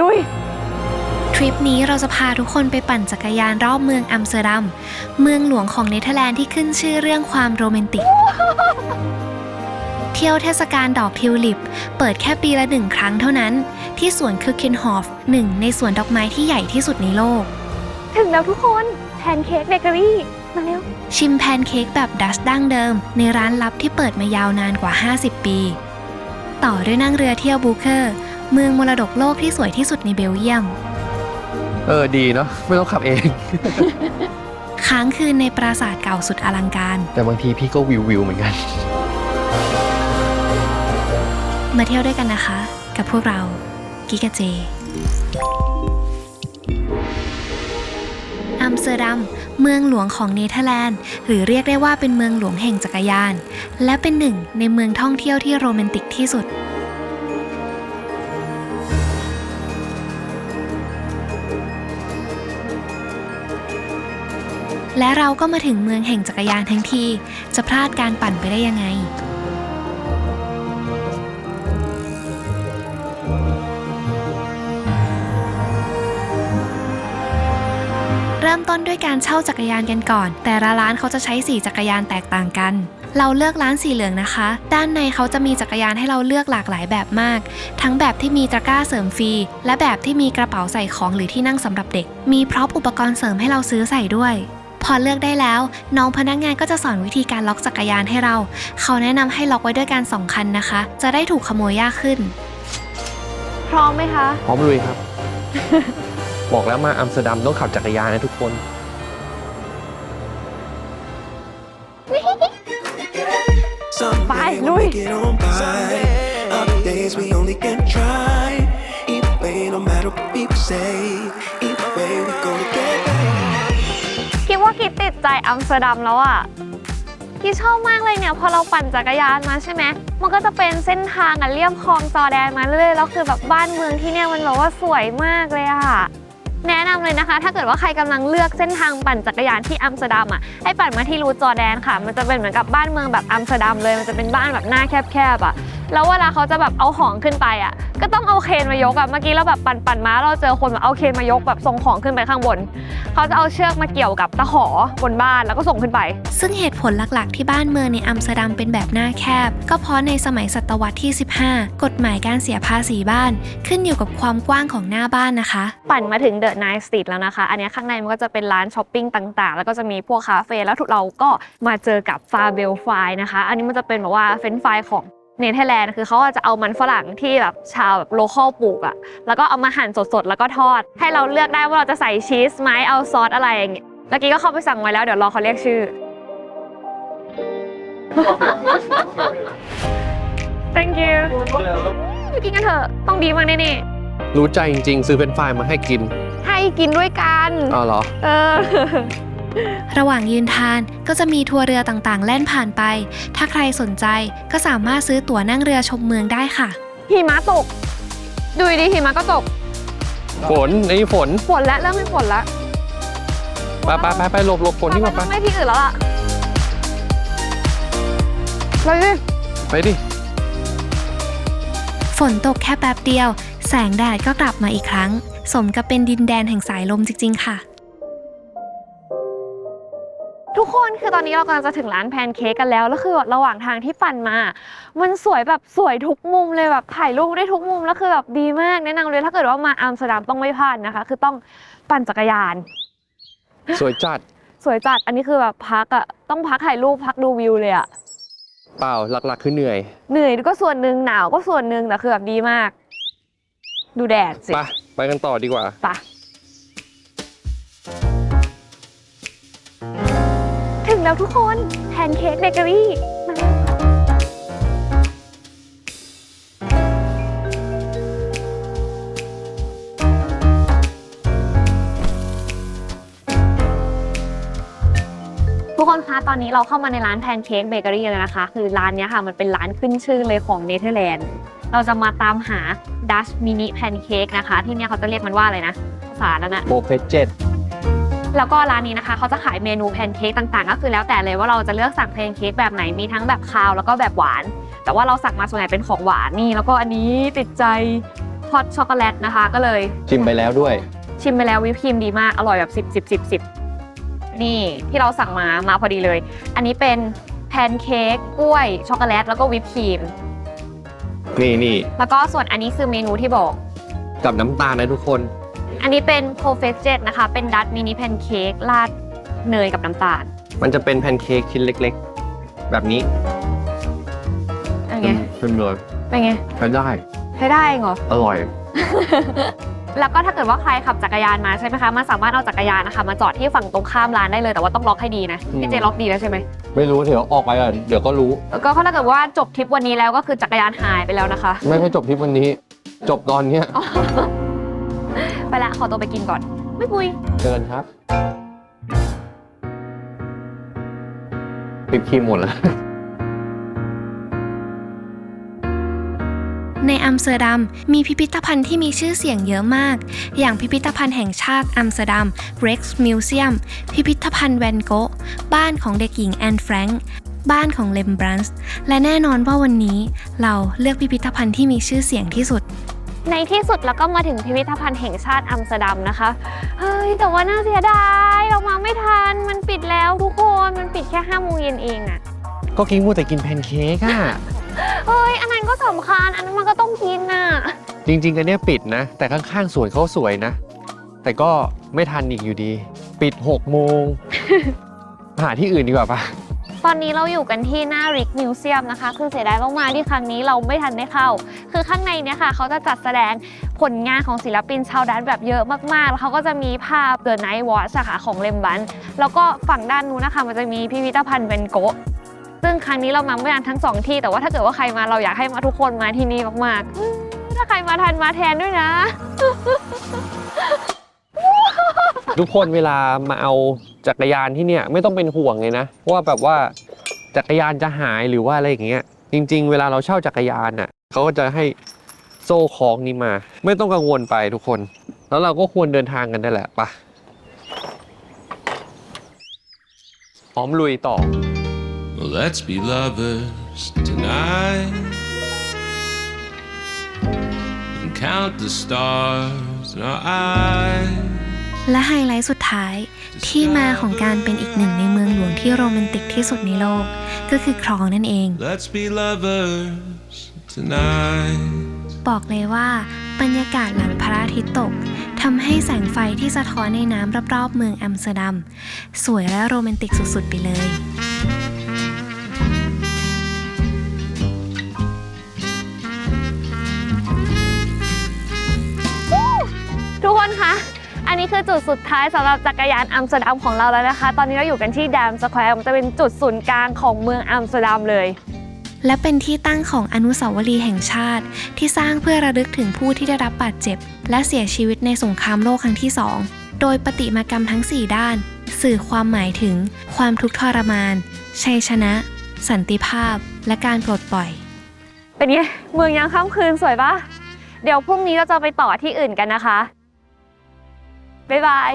ลุย ทริปนี้เราจะพาทุกคนไปปั่นจักรยานรอบเมืองอัมสเตอร์ดัม เมืองหลวงของเนเธอร์แลนด์ที่ขึ้นชื่อเรื่องความโรแมนติก เที่ยวเทศกาลดอกทิวลิป เปิดแค่ปีละหนึ่งครั้งเท่านั้น ที่สวนคึกเคนฮอฟหนึ่งในสวนดอกไม้ที่ใหญ่ที่สุดในโลก ถึงแล้วทุกคนแพนเค้กเบเกอรี่มาเร็ว ชิมแพนเค้กแบบดัชดั้งเดิม ในร้านลับที่เปิดมายาวนานกว่า 50 ปี ต่อด้วยนั่งเรือเที่ยวบูเคอร์ เมืองมรดกโลกที่สวยที่สุดในเบลเยียม เออดีเนาะไม่ต้องขับเอง ค้างคืนในปราสาทเก่าสุดอลังการ แต่บางทีพี่ก็วิววิวเหมือนกัน มาเที่ยวด้วยกันนะคะ กับพวกเรา กิกาเจ อัมสเตอร์ดัม เมืองหลวงของเนเธอร์แลนด์ หรือเรียกได้ว่าเป็นเมืองหลวงแห่งจักรยาน และเป็นหนึ่งในเมืองท่องเที่ยวที่โรแมนติกที่สุด และเราก็มาถึงเมืองแห่งจักรยานทั้งที จะพลาดการปั่นไปได้ยังไง เริ่มต้นด้วยการเช่าจักรยานกันก่อน แต่ละร้านเขาจะใช้สีจักรยานแตกต่างกัน เราเลือกร้านสีเหลืองนะคะ ด้านในเขาจะมีจักรยานให้เราเลือกหลากหลายแบบมาก ทั้งแบบที่มีตะกร้าเสริมฟรี และแบบที่มีกระเป๋าใส่ของหรือที่นั่งสำหรับเด็ก มีพร็อพอุปกรณ์เสริมให้เราซื้อใส่ด้วย พอเลือกได้แล้ว น้องพนักงานก็จะสอนวิธีการล็อกจักรยานให้เรา เขาแนะนำให้ล็อกไว้ด้วยการสองคันนะคะ จะได้ถูกขโมยยากขึ้น พร้อมไหมคะ พร้อมลุยครับ บอกแล้วมาอัมสเตอร์ดัมต้องขับจักรยานนะทุกคน Bye, Someday we'll Louis. make it on by. Other days we only can try. Either way, no matter what people say. คิดว่ากิดติดใจอัมสเตอร์ดัมแล้วอะกิดชอบมากเลยเนี่ยพอเราปั่นจักรยานมาใช่ไหมมันก็จะเป็นเส้นทางอะเลียบคลองจอแดนมาเรื่อยๆแล้วคือแบบบ้านเมืองที่เนี่ยมันแบบว่าสวยมากเลยอะแนะนำเลยนะคะ ถ้าเกิดว่าใครกำลังเลือกเส้นทางปั่นจักรยานที่อัมสเตอร์ดัมอะให้ปั่นมาที่รูจอแดนค่ะ มันจะเป็นเหมือนกับบ้านเมืองแบบอัมสเตอร์ดัมเลยมันจะเป็นบ้านแบบหน้าแคบๆอะ แล้วเวลาเขาจะแบบเอาของขึ้นไปอะ ก็ต้องเอาเคนมายกอะเมื่อกี้เราแบบปั่นปั่นๆมาเราเจอคนแบบเอาเคนมายกแบบส่งของขึ้นไปข้างบน เขาจะเอาเชือกมาเกี่ยวกับตะขอบนบ้านแล้วก็ส่งขึ้นไป ซึ่งเหตุผลหลักๆ ที่บ้านเมืองในอัมสเตอร์ดัมเป็นแบบหน้าแคบ ก็เพราะในสมัยศตวรรษที่ 15 กฎหมายการเสียภาษีบ้าน ขึ้นอยู่กับความกว้างของหน้าบ้านนะคะ ปั่นมาถึงเดอะไนท์สตรีทแล้วนะคะ อันเนี้ยข้างในมันก็จะเป็นร้านช้อปปิ้งต่างๆ แล้วก็จะมีพวกคาเฟ่แล้วทุกเราก็มาเจอกับฟาเบลไฟนะคะ อันนี้มันจะเป็นแบบว่าเฟรนช์ฟรายของ เนเธอร์แลนด์คือเขาอาจจะเอามันฝรั่งที่แบบชาวแบบโลคอลปลูกอะแล้วก็เอามาหั่นสดๆ แล้วก็ทอด ให้เราเลือกได้ว่าเราจะใส่ชีสไหมเอาซอสอะไรอย่างเงี้ยเมื่อกี้ก็เข้าไปสั่งไว้แล้วเดี๋ยวรอเขาเรียกชื่อ thank you ไปกินกันเถอะต้องดีมากแน่รู้ใจจริงๆ ซื้อเป็นไฟรายมาให้กิน ๆให้กินด้วยกัน อ๋อเหรอ เออ ระหว่างยืนทานก็จะมีทัวร์เรือต่างๆ แล่นผ่านไป ถ้าใครสนใจก็สามารถซื้อตั๋วนั่งเรือชมเมืองได้ค่ะ หิมะตก ดูดิหิมะก็ตก ฝนไอ้นี่ฝนฝนแล้วเริ่มเป็นฝนแล้วไปไปไปไปหลบหลบฝนที่มาไปต้องไม่ที่อื่นแล้วล่ะไปดิไปดิ ฝนตกแค่แป๊บเดียว แสงแดดก็กลับมาอีกครั้ง สมกับเป็นดินแดนแห่งสายลมจริง ๆ ค่ะ คนคือตอนนี้เรากำลังจะถึงร้านแพนเค้กกันแล้ว แล้วคือแบบระหว่างทางที่ปั่นมา มันสวยแบบสวยทุกมุมเลยแบบถ่ายรูปได้ทุกมุมแล้วคือแบบดีมากแนะนำเลยถ้าเกิดว่ามาอัมสเตอร์ดัมต้องไม่พลาดนะคะ คือต้องปั่นจักรยาน สวยจัดสวยจัดอันนี้คือแบบพักอะต้องพักถ่ายรูปพักดูวิวเลยอะเปล่าหลักๆ คือเหนื่อยเหนื่อยก็ส่วนหนึ่งหนาวก็ส่วนหนึ่งแต่คือแบบดีมาก ดูแดดสิไปไปกันต่อดีกว่า ไป งแล้วทุกคนแพนเค้กเบเกอรี่มาแล้วทุกคนคะ ตอนนี้เราเข้ามาในร้านแพนเค้กเบเกอรี่แล้วนะคะ คือร้านนี้ค่ะ มันเป็นร้านขึ้นชื่อเลยของเนเธอร์แลนด์ เราจะมาตามหาดัชมินิแพนเค้กนะคะ ที่เนี่ยเขาจะเรียกมันว่าอะไรนะภาษาแล้วนะโบเพจเจ็ด แล้วก็ร้านนี้นะคะเขาจะขายเมนูแพนเค้กต่างๆ ก็คือแล้วแต่เลยว่าเราจะเลือกสั่งแพนเค้กแบบไหนมีทั้งแบบคาวแล้วก็แบบหวาน แต่ว่าเราสั่งมาส่วนใหญ่เป็นของหวานนี่ แล้วก็อันนี้ติดใจฮอตช็อกโกแลตนะคะก็เลย ชิมไปแล้วด้วย ชิมไปแล้ววิปครีมดีมากอร่อยแบบ 10 10 10 10 นี่ที่เราสั่งมามาพอดีเลย อันนี้เป็นแพนเค้กกล้วยช็อกโกแลตแล้วก็วิปครีม นี่นี่แล้วก็ส่วนอันนี้คือเมนูที่บอก กับน้ำตาลนะทุกคน อันนี้เป็น p o f e t j e t นะคะ เป็นดัตมินิแพนเค้กราดเนยกับน้ำตาลมันจะเป็นแพนเค้กชิ้นเล็กๆ แบบนี้เป็นไงเป็นเลยเป็นไงใช้ได้ใช้ได้เหรอ อร่อย แล้วก็ถ้าเกิดว่าใครขับจักรยานมาใช่ไหมคะ มันสามารถเอาจักรยานนะคะ มาจอดที่ฝั่งตรงข้ามร้านได้เลย แต่ว่าต้องล็อกให้ดีนะอืมพี่เจล็อกดีแล้วใช่ไหม ไม่รู้เดี๋ยวออกไปอะเดี๋ยวก็รู้แล้วก็ถ้าเกิดว่าจบทริปวันนี้แล้วก็คือจักรยานหายไปแล้วนะคะ ไม่ให้จบทริปวันนี้ จบตอนเนี้ย ไปละ ขอตัวไปกินก่อน ไม่ปุย เชิญครับปิดครีมหมดแล้ว ในอัมสเตอร์ดัมมีพิพิธภัณฑ์ที่มีชื่อเสียงเยอะมาก อย่างพิพิธภัณฑ์แห่งชาติอัมสเตอร์ดัม Rex Museum พิพิธภัณฑ์แวนโกะบ้านของเด็กหญิงแอนแฟรงค์บ้านของเลมบรันส์และแน่นอนว่าวันนี้เราเลือกพิพิธภัณฑ์ที่มีชื่อเสียงที่สุด ในที่สุดเราก็มาถึงพิพิธภัณฑ์แห่งชาติอัมสเตอร์ดัมนะคะ เฮ้ย แต่ว่าน่าเสียดายเรามาไม่ทัน มันปิดแล้วทุกคน มันปิดแค่5โมงเย็นเองอะก็กินมูแต่กินแพนเค้กอะเฮ้ย อันนั้นก็สำคัญ อันนั้นมันก็ต้องกินน่ะจริงๆอันเนี้ยปิดนะ แต่ข้างๆสวนเขาสวยนะ แต่ก็ไม่ทันอีกอยู่ดี ปิด6โมง หาที่อื่นดีกว่าปะ ตอนนี้เราอยู่กันที่หน้าริกมิวเซียมนะคะ คือเสียดายมากๆที่ครั้งนี้เราไม่ทันได้เข้า คือข้างในเนี่ยค่ะเขาจะจัดแสดงผลงานของศิลปินชาวดันแบบเยอะมากๆ แล้วเขาก็จะมีภาพ The Night Watch อะค่ะของเลมบัน แล้วก็ฝั่งด้านนู้นนะคะ มันจะมีพิพิธภัณฑ์เวนโกะซึ่งครั้งนี้เรามาไม่ทันทั้งสองที่ แต่ว่าถ้าเกิดว่าใครมาเราอยากให้มาทุกคนมาที่นี่มากๆ ถ้าใครมาทันมาแทนด้วยนะ ทุกคนเวลามาเอา จักรยานที่เนี่ยไม่ต้องเป็นห่วงเลยนะว่าแบบว่าจักรยานจะหายหรือว่าอะไรอย่างเงี้ยจริง ๆ เวลาเราเช่าจักรยานน่ะเขาก็จะให้โซ่คล้องนี้มา ไม่ต้องกังวลไปทุกคน แล้วเราก็ควรเดินทางกันได้แหละปะพร้อมลุยต่อ Well, let's be lovers tonight and count the stars in our eyes. และไฮไลท์สุดท้ายที่มาของการเป็นอีกหนึ่งในเมืองหลวงที่โรแมนติกที่สุดในโลก ก็คือคลองนั่นเอง Let's be lovers tonight. บอกเลยว่าบรรยากาศหลังพระอาทิตย์ตกทำให้แสงไฟที่สะท้อนในน้ำรอบๆเมืองอัมสเตอร์ดัม สวยและโรแมนติกสุดๆไปเลย ทุกคนคะ อันนี้คือจุดสุดท้ายสำหรับจักรยานอัมสเตอร์ดัมของเราแล้วนะคะ ตอนนี้เราอยู่กันที่แดมสแควร์มันจะเป็นจุดศูนย์กลางของเมืองอัมสเตอร์ดัมเลย และเป็นที่ตั้งของอนุสาวรีย์แห่งชาติ ที่สร้างเพื่อระลึกถึงผู้ที่ได้รับบาดเจ็บ และเสียชีวิตในสงครามโลกครั้งที่สองโดยปฏิมากรรมทั้ง 4 ด้าน สื่อความหมายถึง ความทุกข์ทรมาน ชัยชนะ สันติภาพ และการปลดปล่อย เป็นไงเมืองยามค่ำคืนสวยปะเดี๋ยวพรุ่งนี้เราจะไปต่อที่อื่นกันนะคะ บ๊ายบาย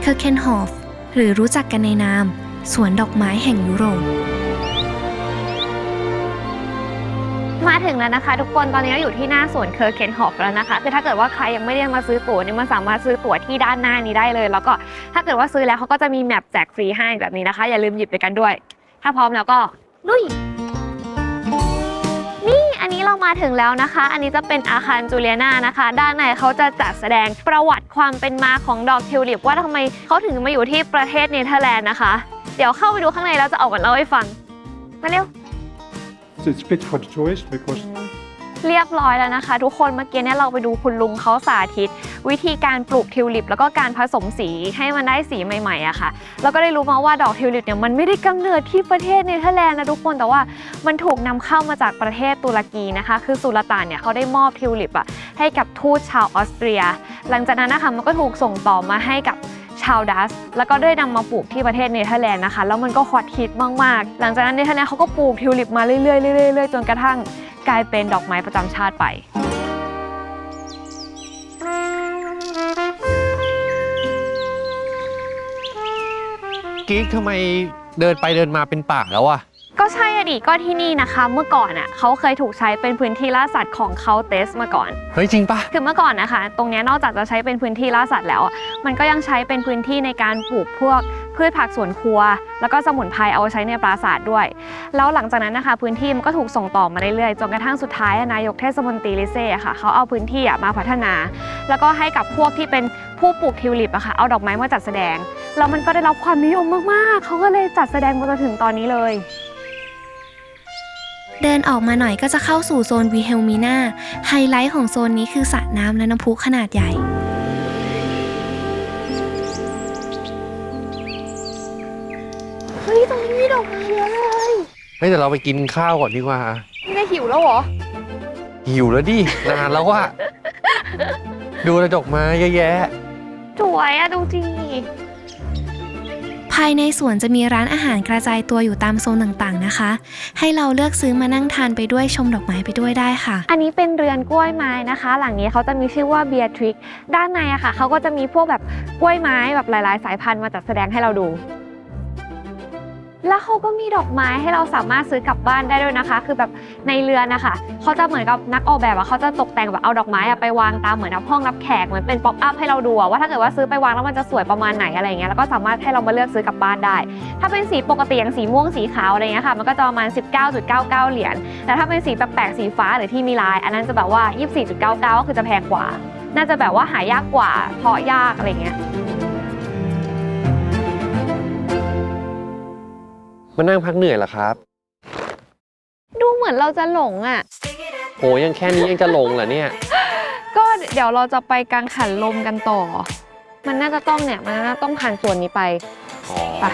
เคอร์เคนฮอฟหรือรู้จักกันในนาม สวนดอกไม้แห่งยุโรป มาถึงแล้วนะคะ ทุกคนตอนนี้เราอยู่ที่หน้าสวนเคอร์เคนฮอฟแล้วนะคะคือถ้าเกิดว่าใครยังไม่ได้มาซื้อตั๋วเนี่ยมันสามารถซื้อตั๋วที่ด้านหน้านี้ได้เลย แล้วก็ถ้าเกิดว่าซื้อแล้วเขาก็จะมีแมปแจกฟรีให้แบบนี้นะคะ อย่าลืมหยิบไปกันด้วย ถ้าพร้อมแล้วก็ลุยนี่อันนี้เรามาถึงแล้วนะคะ อันนี้จะเป็นอาคารจูเลียนานะคะ ด้านในเขาจะจัดแสดงประวัติความเป็นมาของดอกทิวลิป ว่าทำไมเขาถึงมาอยู่ที่ประเทศเนเธอร์แลนด์นะคะ เดี๋ยวเข้าไปดูข้างในแล้วจะออกมาเล่าให้ฟังมาเร็ว So it's fit for the tourist because เรียบร้อยแล้วนะคะ ทุกคนเมื่อกี้เนี่ยเราไปดูคุณลุงเขาสาธิต วิธีการปลูกทิวลิป แล้วก็การผสมสีให้มันได้สีใหม่ๆอะค่ะแล้วก็ได้รู้มาว่าดอกทิวลิปเนี่ยมันไม่ได้กำเนิดที่ประเทศเนเธอร์แลนด์นะทุกคนแต่ว่ามันถูกนำเข้ามาจากประเทศตุรกีนะคะ คือสุลต่านเนี่ยเขาได้มอบทิวลิปอะให้กับทูตชาวออสเตรีย หลังจากนั้นนะคะมันก็ถูกส่งต่อมาให้กับ ชาวดัส แล้วก็ได้นำมาปลูกที่ประเทศเนเธอร์แลนด์นะคะ แล้วมันก็ฮอตฮิตมากๆ หลังจากนั้นเนเธอร์แลนด์เขาก็ปลูกทิวลิปมาเรื่อยๆเรื่อยๆจนกระทั่งกลายเป็นดอกไม้ประจำชาติไปกิ๊กทำไมเดินไปเดินมาเป็นป่าแล้วอะ ก็ใช่อะดิก็ที่นี่นะคะ เมื่อก่อนอะเขาเคยถูกใช้เป็นพื้นที่ล่าสัตว์ของเขาเตสมาก่อน เฮ้ยจริงปะคือเมื่อก่อนนะคะ ตรงเนี้ยนอกจากจะใช้เป็นพื้นที่ล่าสัตว์แล้วอะมันก็ยังใช้เป็นพื้นที่ในการปลูกพวกพืชผักสวนครัว แล้วก็สมุนไพรเอาไว้ใช้ในปราสาทด้วย แล้วหลังจากนั้นนะคะ พื้นที่มันก็ถูกส่งต่อมาเรื่อยๆจนกระทั่งสุดท้ายอะนายกเทศมนตรีลิเซ่อะค่ะเขาเอาพื้นที่อะมาพัฒนา แล้วก็ให้กับพวกที่เป็นผู้ปลูกทิวลิปอะค่ะเอาดอกไม้มาจัดแสดงแล้วมันก็ได้รับความนิยมมากๆเขาก็เลยจัดแสดงมาจนถึงตอนนี้เลย เดินออกมาหน่อยก็จะเข้าสู่โซนวีเฮลมีนาไฮไลท์ของโซนนี้คือสระน้ำและน้ำพุขนาดใหญ่เฮ้ยตรงนี้มีดอกไม้เยอะเลยเฮ้ยแต่เราไปกินข้าวก่อนดีกว่า นี่ได้หิวแล้วเหรอ หิวแล้วดิ นานแล้วว่าดูกระจกมาเยอะแยะ สวยอะดูจี ภายในสวนจะมีร้านอาหารกระจายตัวอยู่ตามโซนต่างๆนะคะ ให้เราเลือกซื้อมานั่งทานไปด้วยชมดอกไม้ไปด้วยได้ค่ะ อันนี้เป็นเรือนกล้วยไม้นะคะ หลังนี้เขาจะมีชื่อว่าเบียทริกด้านในอะค่ะเขาก็จะมีพวกแบบกล้วยไม้แบบหลาย ๆ สายพันธุ์มาจัดแสดงให้เราดู แล้วเขาก็มีดอกไม้ให้เราสามารถซื้อกลับบ้านได้ด้วยนะคะ คือแบบในเรือนะคะเขาจะเหมือนกับนักออกแบบอะเขาจะตกแต่งแบบเอาดอกไม้อะไปวางตามเหมือนห้องรับแขกเหมือนเป็นป๊อปอัพให้เราดูอะว่าถ้าเกิดว่าซื้อไปวางแล้วมันจะสวยประมาณไหนอะไรเงี้ยแล้วก็สามารถให้เรามาเลือกซื้อกลับบ้านได้ ถ้าเป็นสีปกติอย่างสีม่วงสีขาวอะไรเงี้ยค่ะมันก็จะประมาณ 19.99 เหรียญแต่ถ้าเป็นสีแปลกๆสีฟ้าหรือที่มีลาย อันนั้นจะแบบว่า 24.99ก็คือจะแพงกว่า น่าจะแบบว่าหายากกว่าเพาะยากอะไรเงี้ย มานั่งพักเหนื่อยเหรอครับ ดูเหมือนเราจะหลงอะ โหยังแค่นี้ยังจะหลงเหรอเนี่ย ก็เดี๋ยวเราจะไปกังขันลมกันต่อ มันน่าจะต้องเนี่ย มันน่าจะต้องผ่านส่วนนี้ไปอ๋อ ไป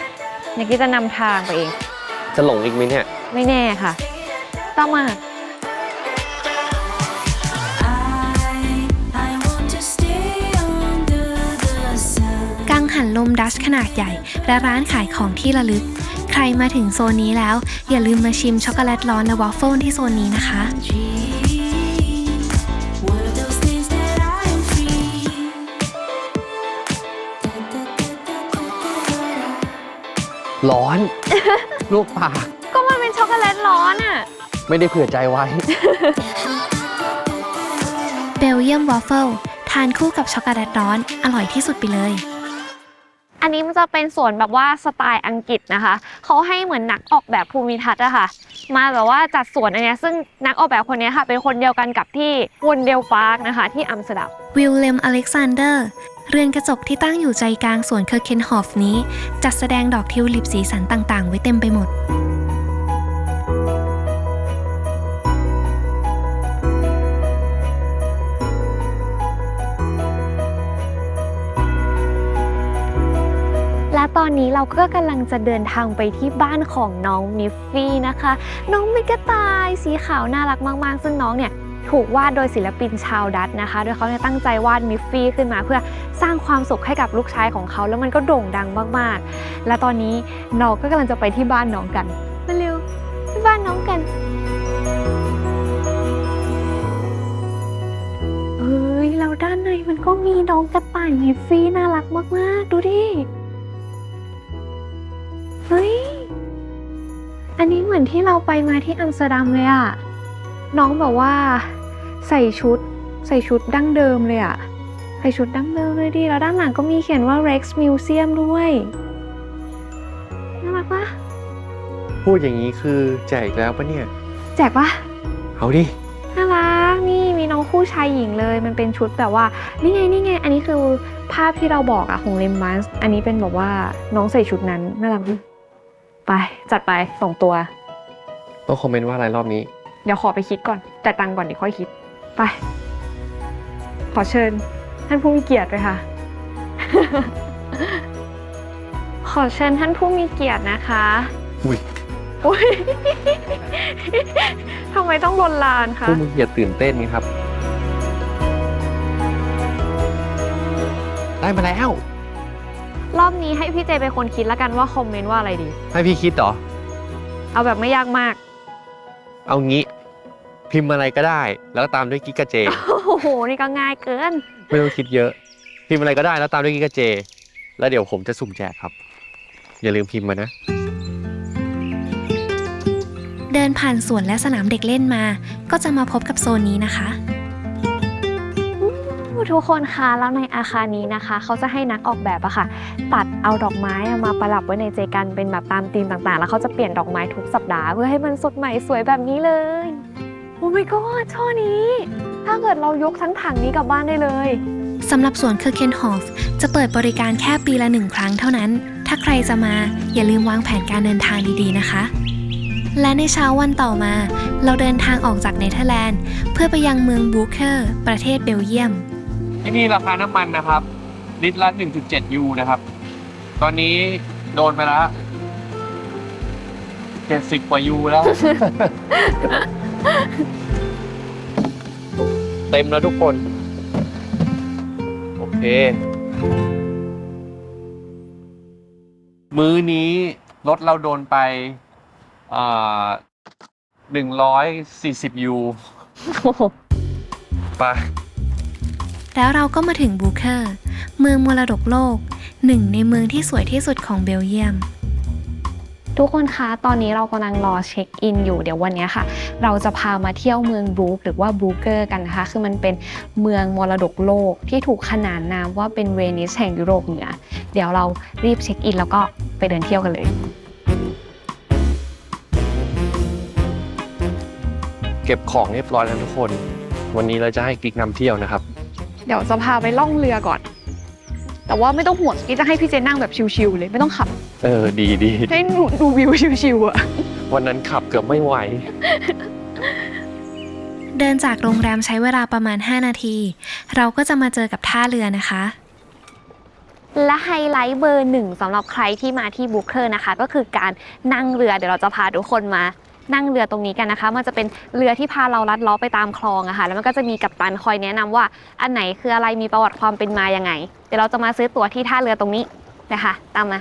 เนี่ยกี้จะนำทางไปเอง จะหลงอีกไหมเนี่ย ไม่แน่ค่ะ ต้องมากังหันลมดัชขนาดใหญ่ และร้านขายของที่ระลึก ใครมาถึงโซนนี้แล้ว อย่าลืมมาชิมช็อกโกแลตร้อนและวอฟเฟิลที่โซนนี้นะคะ One of those things that I am free. ร้อน ลูกปาก ก็มันเป็นช็อกโกแลตร้อนอะ ไม่ได้เผื่อใจไว้ เบลเยียมวอฟเฟิลทานคู่กับช็อกโกแลตร้อน อร่อยที่สุดไปเลย อันนี้มันจะเป็นสวนแบบว่าสไตล์อังกฤษนะคะเขาให้เหมือนนักออกแบบภูมิทัศน์อะค่ะ มาแบบว่าจัดสวนอันนี้ซึ่งนักออกแบบคนนี้ค่ะ เป็นคนเดียวกันกับที่วุนเดลปาร์กนะคะ ที่อัมสเตอร์ดัมวิลเลมอเล็กซานเดอร์เรือนกระจกที่ตั้งอยู่ใจกลางสวนเคอร์เคนฮอฟนี้ จัดแสดงดอกทิวลิปสีสันต่างๆ ไว้เต็มไปหมด ตอนนี้เราก็กำลังจะเดินทางไปที่บ้านของน้องมิฟฟี่นะคะ น้องเป็นกระต่ายสีขาวน่ารักมาก ๆ ซึ่งน้องเนี่ยถูกวาดโดยศิลปินชาวดัตนะคะ โดยเขาเนี่ยตั้งใจวาดมิฟฟี่ขึ้นมาเพื่อสร้างความสุขให้กับลูกชายของเขา แล้วมันก็โด่งดังมากๆ และตอนนี้น้องก็กำลังจะไปที่บ้านน้องกัน มาเร็วไปบ้านน้องกันเฮ้ยแล้วด้านในมันก็มีน้องกระต่ายมิฟฟี่น่ารักมากๆ ดูดิ เฮ้ย อันนี้เหมือนที่เราไปมาที่อัมสเตอร์ดัมเลยอะน้องแบบว่า ใส่ชุด ใส่ชุดดั้งเดิมเลยอะใส่ชุดดั้งเดิมเลยดิแล้วด้านหลังก็มีเขียนว่า Rex Museum ด้วยน่ารักปะพูดอย่างนี้คือแจกอีกแล้วปะเนี่ย แจกปะเอาดิ น่ารักนี่มีน้องคู่ชายหญิงเลย มันเป็นชุดแบบว่า นี่ไงนี่ไง อันนี้คือภาพที่เราบอกอะของเลมบัสอันนี้เป็นแบบว่าน้องใส่ชุดนั้นน่ารักดิ ไป จัดไปส่งตัว ต้องคอมเมนต์ว่าอะไรรอบนี้ เดี๋ยวขอไปคิดก่อนจ่ายตังค์ก่อนเดี๋ยวค่อยคิด ไป ขอเชิญ ท่านผู้มีเกียรติเลยค่ะ ขอเชิญท่านผู้มีเกียรตินะคะ อุ้ยอุ้ยทำไมต้องลนลานคะผู้มึงอย่าตื่นเต้นครับ ได้มาแล้ว รอบนี้ให้พี่เจเป็นคนคิดแล้วกันว่าคอมเมนต์ว่าอะไรดี ให้พี่คิดเหรอ เอาแบบไม่ยากมาก เอางี้ พิมพ์อะไรก็ได้ แล้วตามด้วยกิกกะเจ โอ้โห นี่ก็ง่ายเกิน ไม่ต้องคิดเยอะ พิมพ์อะไรก็ได้แล้วตามด้วยกิกกะเจ แล้วเดี๋ยวผมจะสุ่มแจกครับ อย่าลืมพิมพ์มานะ เดินผ่านสวนและสนามเด็กเล่นมา ก็จะมาพบกับโซนนี้นะคะ ทุกคนคะแล้วในอาคารนี้นะคะ เขาจะให้นักออกแบบอะค่ะ ตัดเอาดอกไม้มาประดับไว้ในเจกันเป็นแบบตามธีมต่างๆ แล้วเขาจะเปลี่ยนดอกไม้ทุกสัปดาห์เพื่อให้มันสดใหม่สวยแบบนี้เลยโอ้ my god ช่อนี้ ถ้าเกิดเรายกทั้งถังนี้กลับบ้านได้เลยสำหรับสวนเคอร์เคนฮอฟจะเปิดบริการแค่ปีละหนึ่งครั้งเท่านั้น ถ้าใครจะมาอย่าลืมวางแผนการเดินทางดีๆนะคะ และในเช้าวันต่อมา เราเดินทางออกจากเนเธอร์แลนด์ เพื่อไปยังเมืองบูเคอร์ ประเทศเบลเยียม ที่นี่ราคาน้ำมันนะครับ ลิตรละ 1.7 ยูนะครับ ตอนนี้โดนไปแล้ว70 กว่ายูแล้ว เต็มแล้วทุกคน โอเค มื้อนี้รถเราโดนไปอ่า140ยูไป แล้วเราก็มาถึงบูเคอร์ เมืองมรดกโลก หนึ่งในเมืองที่สวยที่สุดของเบลเยียม ทุกคนคะ ตอนนี้เรากำลังรอเช็คอินอยู่ เดี๋ยววันนี้ค่ะ เราจะพามาเที่ยวเมืองบรูคหรือว่าบรูเกอร์กันนะคะ คือมันเป็นเมืองมรดกโลกที่ถูกขนานนามว่าเป็นเวนิสแห่งยุโรปเหนือ เดี๋ยวเรารีบเช็คอินแล้วก็ไปเดินเที่ยวกันเลยเก็บของเรียบร้อยแล้วทุกคน วันนี้เราจะให้กิ๊กนำเที่ยวนะครับ เดี๋ยวจะพาไปล่องเรือก่อน แต่ว่าไม่ต้องห่วงกิ๊กจะให้พี่เจนั่งแบบชิวๆเลยไม่ต้องขับ เออดีดี ให้หนูดูวิวชิวๆอะวันนั้นขับเกือบไม่ไหว เดินจากโรงแรมใช้เวลาประมาณ 5 นาที เราก็จะมาเจอกับท่าเรือนะคะ และไฮไลท์เบอร์หนึ่งสำหรับใครที่มาที่บุคเคอร์นะคะ ก็คือการนั่งเรือเดี๋ยวเราจะพาทุกคนมา นั่งเรือตรงนี้กันนะคะ มันจะเป็นเรือที่พาเราลัดล้อไปตามคลองอะค่ะ แล้วมันก็จะมีกัปตันคอยแนะนำว่า อันไหนคืออะไรมีประวัติความเป็นมายังไง เดี๋ยวเราจะมาซื้อตั๋วที่ท่าเรือตรงนี้นะคะ ตามมา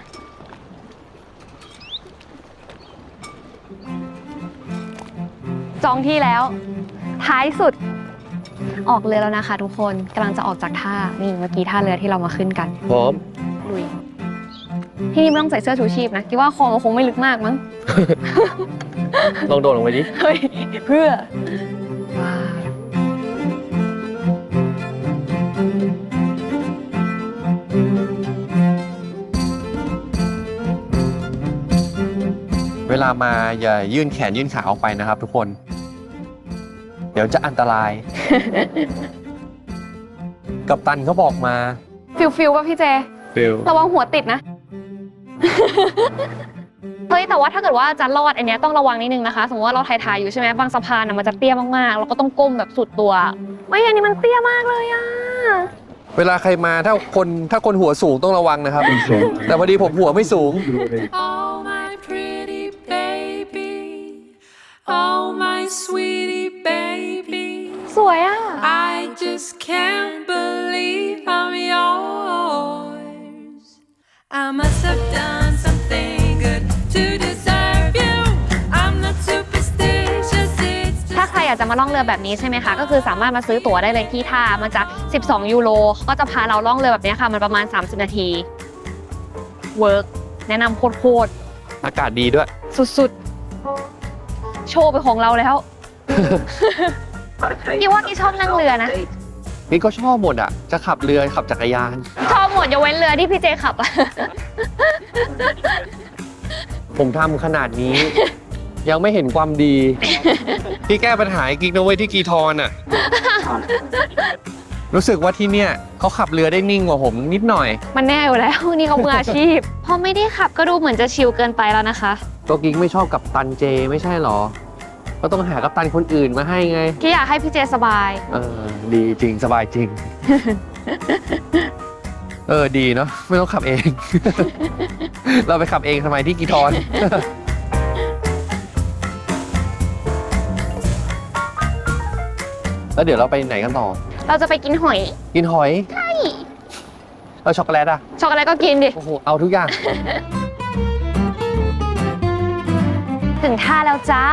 จองที่แล้ว ท้ายสุดออกเรือแล้วนะคะ ทุกคนกำลังจะออกจากท่านี่เมื่อกี้ท่าเรือที่เรามาขึ้นกัน พร้อมลุย ที่นี่ไม่ต้องใส่เสื้อชูชีพนะคิดว่าคลองเราคงไม่ลึกมากมั้ง ลองโดดลงไปดิ เฮ้ยเพื่อว้าวเวลามาอย่ายื่นแขนยื่นขาออกไปนะครับทุกคน เดี๋ยวจะอันตราย กับตันเขาบอกมา ฟิลฟิลป่ะพี่เจ ฟิลระวังหัวติดนะ เฮ้ยแต่ว่าถ้าเกิดว่าจะรอดอันเนี้ยต้องระวังนิดนึงนะคะ สมมติว่าเราถ่ายๆอยู่ใช่ไหมบางสะพานน่ะมันจะเตี้ยมากๆเราก็ต้องก้มแบบสุดตัวไม่อันนี้มันเตี้ยมากเลยอะเวลาใครมาถ้าคนถ้าคนหัวสูงต้องระวังนะครับ แต่พอดีผมหัวไม่สูง Oh, my pretty baby. Oh, my sweetie baby. สวยอะ I just can't believe I'm yours. I must have done something good to deserve you. I'm not superstitious, it's ถ้า just ใครอยากจะมาล่องเรือแบบนี้ใช่ไหมคะ ก็คือสามารถมาซื้อตั๋วได้เลยที่ท่ามันจะ 12 ยูโร ก็จะพาเราล่องเรือแบบนี้ค่ะ มันประมาณ 30 นาที เวิร์กแนะนำโคตรอากาศดีด้วย ๆ สุดๆ โชว์ไปนของเราแล้วกี่ว่ากี่ชอบนั่งเรือนะ นี่ก็ชอบหมดอะ จะขับเรือขับจักรยาน ชอบหม ดยกเว้นเรือที่พี่เจขับอะ ผมทำขนาดนี้ ยังไม่เห็นความดี ที่แก้ปัญหาให้กิ๊กนะเว้ยที่กีทอนอะ รู้สึกว่าที่เนี่ยเขาขับเรือได้นิ่งกว่าผมนิดหน่อย มันแน่อยู่แล้ว นี่เขามืออาชีพ พอไม่ได้ขับก็ดูเหมือนจะชิลเกินไปแล้วนะคะตัวกิ๊กไม่ชอบกับตันเจไม่ใช่หรอ ก็ต้องหากับตันคนอื่นมาให้ไงที่อยากให้พี่เจสบาย เออดีจริงสบายจริง เออดีเนาะไม่ต้องขับเอง เราไปขับเองทำไมที่กีทอน แล้วเดี๋ยวเราไปไหนกันต่อ เราจะไปกินหอย กินหอยใช่แล้วช็อกโกแลตอะช็อกโกแลตก็กินดิ โอ้โหเอาทุกอย่าง ถึงท่าแล้วจ้า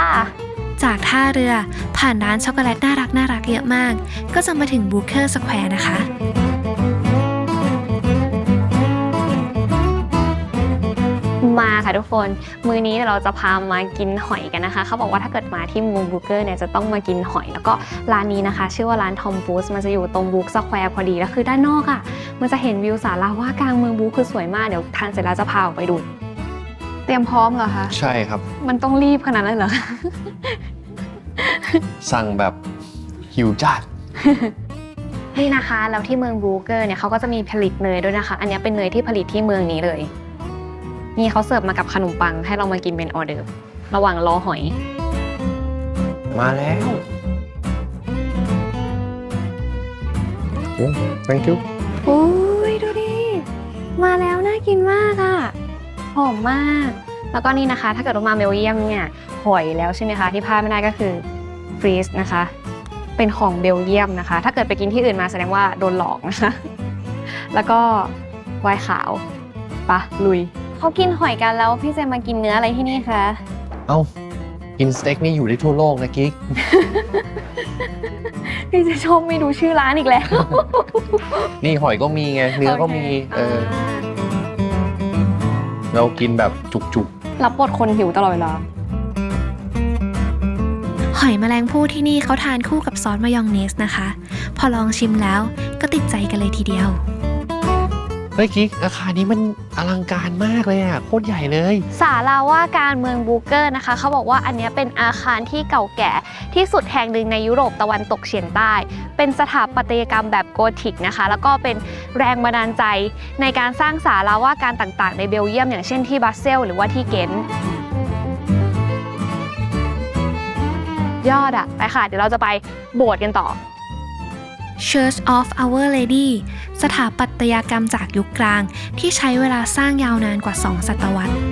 จากท่าเรือผ่านร้านช็อกโกแลตน่ารักน่ารักเยอะมาก ก็จะมาถึงบูเคอร์สแควร์นะคะ มามาค่ะทุกคน มื้อนี้เดี๋ยวเราจะพามากินหอยกันนะคะ เขาบอกว่าถ้าเกิดมาที่มูนบูเกอร์เนี่ยจะต้องมากินหอย แล้วก็ร้านนี้นะคะ ชื่อว่าร้านทอมบูสมันจะอยู่ตรงบุ๊กสแควร์พอดี แล้วคือด้านนอกอะ่ะ มันจะเห็นวิวสาราว่ากลางเมืองบุ๊กคือสวยมาก เดี๋ยวทานเสร็จแล้วจะพาออกไปดู เตรียมพร้อมเหรอคะ ใช่ครับ มันต้องรีบขนาดนั้นเหรอคะสั่งแบบหิวจัดนี่นะคะ แล้วที่เมืองบรูเกอร์เนี่ยเขาก็จะมีผลิตเนยด้วยนะคะ อันนี้เป็นเนยที่ผลิตที่เมืองนี้เลย นี่เขาเสิร์ฟมากับขนมปัง ให้เรามากินเป็นออเดิร์ฟระหว่างรอหอย มาแล้วโอ้ thank you อุ้ยดูดิ มาแล้วน่ากินมากอะหอมมาก แล้วก็นี่นะคะ ถ้าเกิดว่ามาเบลเยียมเนี่ยหอยแล้วใช่ไหมคะ ที่พลาดไม่ได้ก็คือฟรีสนะคะ เป็นของเบลเยียมนะคะ ถ้าเกิดไปกินที่อื่นมาแสดงว่าโดนหลอกนะคะ แล้วก็ไวน์ขาวปะลุย เขากินหอยกันแล้วพี่เจมากินเนื้ออะไรที่นี่คะเอ้ากินสเต็กนี่อยู่ได้ทั่วโลกนะกิ๊ก พี่เจชมไม่ดูชื่อร้านอีกแล้ว นี่หอยก็มีไงเนื้อก็มีเออเรากินแบบจุกรับบทคนหิวตลอดเวลา หอยแมลงภู่ที่นี่เขาทานคู่กับซอสมายองเนสนะคะ พอลองชิมแล้วก็ติดใจกันเลยทีเดียวๆ เฮ้ยกิ๊กอาคารนี้มันอลังการมากเลยอะโคตรใหญ่เลย ศาลาว่าการเมืองบูเกอร์นะคะ เขาบอกว่าอันเนี้ยเป็นอาคารที่เก่าแก่ที่สุดแห่งหนึ่งในยุโรปตะวันตกเฉียงใต้ เป็นสถาปัตยกรรมแบบโกธิกนะคะ แล้วก็เป็นแรงบันดาลใจในการสร้างศาลาว่าการต่างๆ ในเบลเยียม อย่างเช่นที่บรัสเซลหรือว่าที่เกนยอดอะไปค่ะ เดี๋ยวเราจะไปโบสถ์กันต่อ Church of Our Lady สถาปัตยกรรมจากยุคกลางที่ใช้เวลาสร้างยาวนานกว่า 2 ศตวรรษไป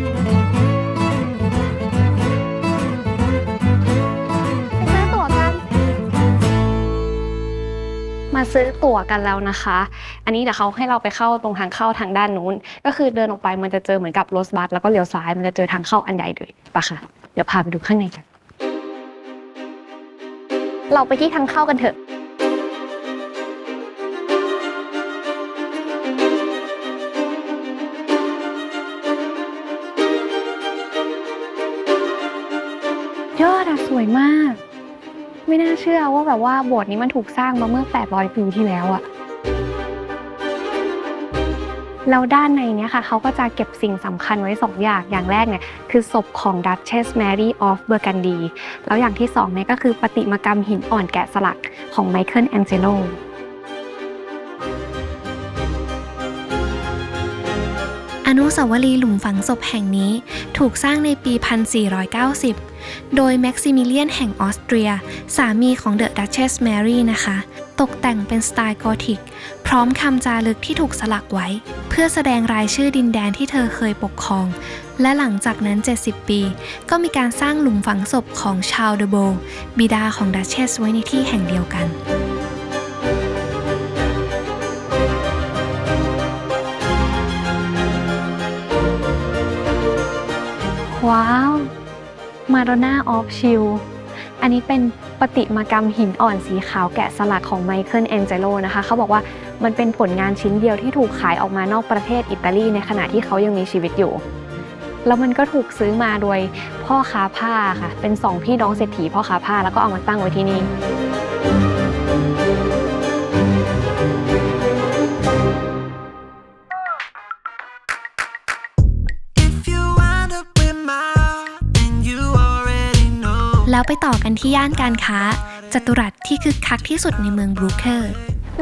ซื้อตั๋วกันมาซื้อตั๋วกันแล้วนะคะ อันนี้เดี๋ยวเขาให้เราไปเข้าตรงทางเข้าทางด้านนู้น ก็คือเดินออกไปมันจะเจอเหมือนกับรถบัสแล้วก็เลี้ยวซ้ายมันจะเจอทางเข้าอันใหญ่เลยปะค่ะ เดี๋ยวพาไปดูข้างในกัน เราไปที่ทางเข้ากันเถอะ วยมาก ไม่น่าเชื่อว่าแบบว่าโบสถ์นี้มันถูกสร้างมาเมื่อ 800 ปีที่แล้วอะแล้วด้านในเนี้ยค่ะเขาก็จะเก็บสิ่งสำคัญไว้2อย่าง อย่างแรกเนี่ยคือศพของ Duchess Mary of Burgundy แล้วอย่างที่2เนี่ยก็คือประติมากรรมหินอ่อนแกะสลักของ Michael Angelo อนุสาวรีย์หลุมฝังศพแห่งนี้ถูกสร้างในปี 1490 โดยแม็กซิมิเลียนแห่งออสเตรีย สามีของเดอะดัชเชสแมรี่นะคะ ตกแต่งเป็นสไตล์กอธิก พร้อมคำจารึกที่ถูกสลักไว้ เพื่อแสดงรายชื่อดินแดนที่เธอเคยปกครอง และหลังจากนั้น 70 ปี ก็มีการสร้างหลุมฝังศพของชาลเดโบ บิดาของดัชเชสไว้ในที่แห่งเดียวกันว้าว มาโดน่าออฟชิลอันนี้เป็นประติมากรรมหินอ่อนสีขาวแกะสลักของไมเคิลแองเจโลนะคะ เขาบอกว่ามันเป็นผลงานชิ้นเดียวที่ถูกขายออกมานอกประเทศอิตาลีในขณะที่เขายังมีชีวิตอยู่ แล้วมันก็ถูกซื้อมาโดยพ่อค้าผ้าค่ะ เป็นสองพี่น้องเศรษฐีพ่อค้าผ้าแล้วก็เอามาตั้งไว้ที่นี่ แล้วไปต่อกันที่ย่านการค้า จัตุรัสที่คึกคักที่สุดในเมืองบรูเคอร์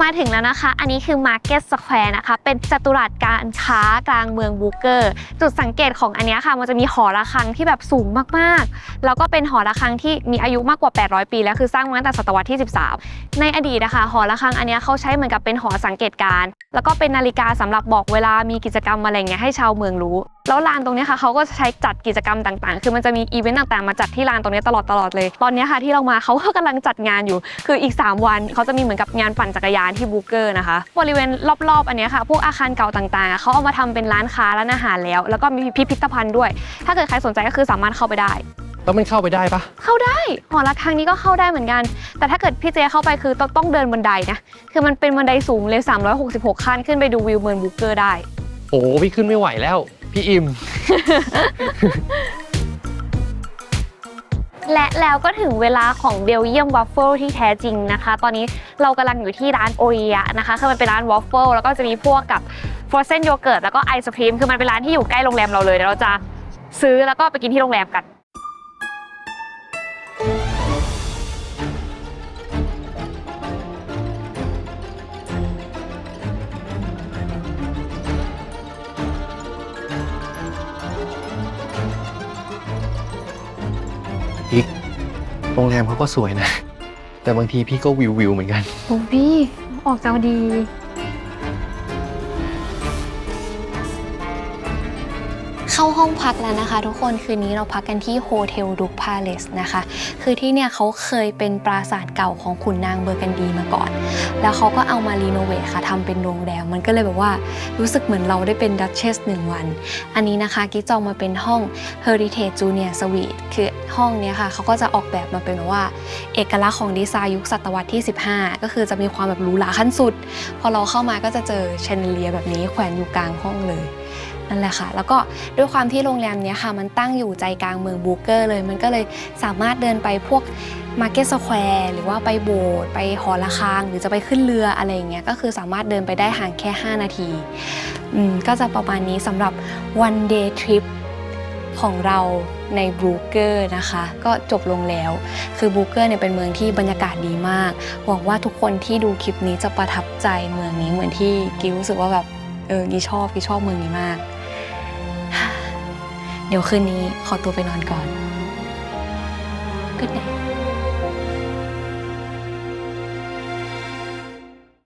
มาถึงแล้วนะคะ อันนี้คือ Market Square นะคะ เป็นจัตุรัสการค้ากลางเมืองบูเกอร์ จุดสังเกตของอันนี้ค่ะ มันจะมีหอระฆังที่แบบสูงมากๆ แล้วก็เป็นหอระฆังที่มีอายุมากกว่า 800 ปี แล้วคือสร้างมาตั้งแต่ศตวรรษที่ 13 ในอดีตนะคะ หอระฆังอันนี้เขาใช้เหมือนกับเป็นหอสังเกตการ แล้วก็เป็นนาฬิกาสำหรับบอกเวลามีกิจกรรมอะไรเงี้ยให้ชาวเมืองรู้ แล้วลานตรงเนี้ยค่ะเขาก็จะใช้จัดกิจกรรมต่างๆ คือมันจะมีอีเวนต์ต่างๆ มาจัดที่ลานตรงเนี้ยตลอดตลอดเลย ตอนเนี้ยค่ะที่เรามาเขาก็กำลังจัดงานอยู่ คืออีก 3 วันเขาจะมีเหมือนกับงานปั่นจักรยานที่บูเกอร์นะคะ บริเวณรอบๆ อันเนี้ยค่ะ พวกอาคารเก่าต่างๆอะเขาเอามาทำเป็นร้านค้าร้านอาหารแล้ว แล้วก็มีพิพิธภัณฑ์ด้วย ถ้าเกิดใครสนใจก็คือสามารถเข้าไปได้แล้วมันเข้าไปได้ปะเข้าได้หอระฆังนี้ก็เข้าได้เหมือนกัน แต่ถ้าเกิดพี่เจเข้าไปคือต้องต้องเดินบันไดนะ คือมันเป็นบันไดสูงเลย 366 ขั้นขึ้นไปดูวิวเมืองบูเกอร์ได้ โอ้โหพี่ขึ้นไม่ไหวแล้ว พี่อิม และแล้วก็ถึงเวลาของเบลเยียมวัฟเฟิลที่แท้จริงนะคะ ตอนนี้เรากำลังอยู่ที่ร้านโอ i ยะนะคะคือมันเป็นร้านวัฟเฟิลแล้วก็จะมีพวกกับฟรอเซนโยเกิร์ตแล้วก็ไอศครีมคือมันเป็นร้านที่อยู่ใกล้โรงแรมเราเลยเดี๋ยวเราจะซื้อแล้วก็ไปกินที่โรงแรมกัน รงแรมเขาก็สวยนะ แต่บางทีพี่ก็วิววิวเหมือนกัน โอ้พี่ออกจะดี เข้าห้องพักแล้วนะคะ ทุกคนคืนนี้เราพักกันที่โฮเทลดุกพาเลสนะคะ คือที่เนี่ยเขาเคยเป็นปราสาทเก่าของขุนนางเบอร์กันดีมาก่อน แล้วเขาก็เอามารีโนเวทค่ะทำเป็นโรงแรมมันก็เลยแบบว่ารู้สึกเหมือนเราได้เป็นดัชเชสหนึ่งวัน อันนี้นะคะกิ๊กจองมาเป็นห้อง Heritage Junior Suite คือห้องเนี้ยค่ะเขาก็จะออกแบบมาเป็นว่า เอกลักษณ์ของดีไซน์ยุคศตวรรษที่ 15 ก็คือจะมีความแบบหรูหราขั้นสุด พอเราเข้ามาก็จะเจอแชนเดเลียแบบนี้แขวนอยู่กลางห้องเลย นั่นแหละค่ะ แล้วก็ด้วยความที่โรงแรมนี้ค่ะมันตั้งอยู่ใจกลางเมืองบูเกอร์เลย มันก็เลยสามารถเดินไปพวกมาร์เก็ตสแควร์หรือว่าไปโบสถ์ไปหอระฆัง หรือจะไปขึ้นเรืออะไรอย่างเงี้ยก็คือสามารถเดินไปได้ห่างแค่ 5 นาทีอืมก็จะประมาณนี้สำหรับ one day trip ของเราในบรูเกอร์นะคะ ก็จบลงแล้ว คือบรูเกอร์เนี่ยเป็นเมืองที่บรรยากาศดีมาก หวังว่าทุกคนที่ดูคลิปนี้จะประทับใจเมืองนี้เหมือนที่กิวรู้สึกว่าแบบเออกีชอบกีชอบเมืองนี้มาก เดี๋ยวคืนนี้ขอตัวไปนอนก่อน Good night